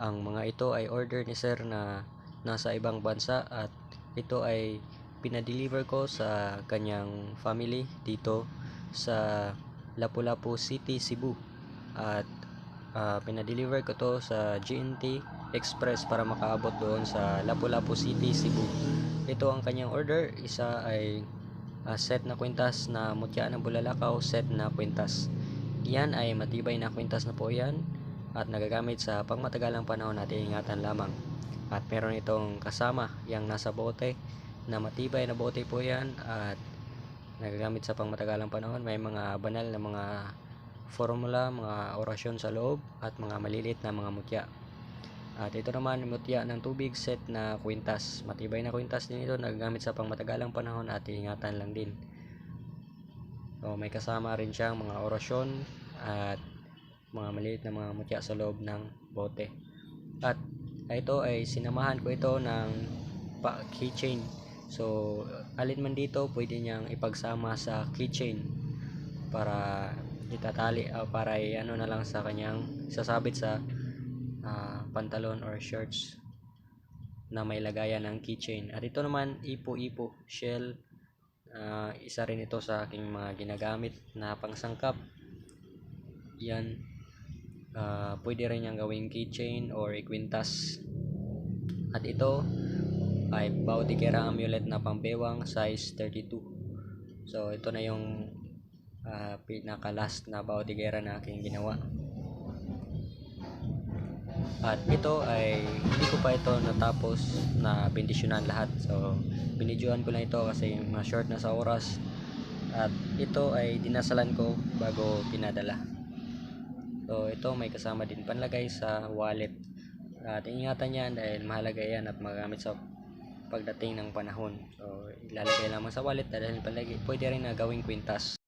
Ang mga ito ay order ni sir na nasa ibang bansa at ito ay pinadeliver ko sa kanyang family dito sa Lapu-Lapu City, Cebu. At ah, pinadeliver ko to sa GNT Express para makaabot doon sa Lapu-Lapu City, Cebu. Ito ang kanyang order. Isa ay ah, set na kwintas na mutya ng bulalakaw, set na kwintas. Yan ay matibay na kwintas na po yan at nagagamit sa pangmatagalang panahon at ingatan lamang. At meron itong kasama yang nasa bote na matibay na bote po yan at nagagamit sa pangmatagalang panahon. May mga banal na mga formula, mga orasyon sa loob at mga maliliit na mga mutya. At ito naman mutya ng tubig set na kwintas. Matibay na kwintas din ito nagagamit sa pangmatagalang panahon at ingatan lang din. So, may kasama rin siyang mga orasyon at mga maliit na mga mutya sa loob ng bote. At ito ay sinamahan ko ito ng keychain. So, alin man dito pwede niyang ipagsama sa keychain para itatali ah, para i- ano na lang sa kanyang sasabit sa ah, pantalon or shorts na may lagayan ng keychain. At ito naman ipo-ipo shell Ah, isa rin ito sa aking mga ginagamit na pangsangkap. Yan. Ah, pwede rin niyang gawing keychain or ikwintas. At ito ay Bautikera amulet na pambewang size 32. So ito na yung ah, pinaka last na Bautikera na aking ginawa. At ito ay hindi ko pa ito natapos na bendisyonan lahat. So binidyohan ko lang ito kasi mga short na sa oras. At ito ay dinasalan ko bago pinadala. So ito may kasama din panlagay sa wallet. At ingatan yan dahil mahalaga yan at magamit sa pagdating ng panahon. So ilalagay lamang sa wallet dahil palagi pwede rin na gawing kwintas.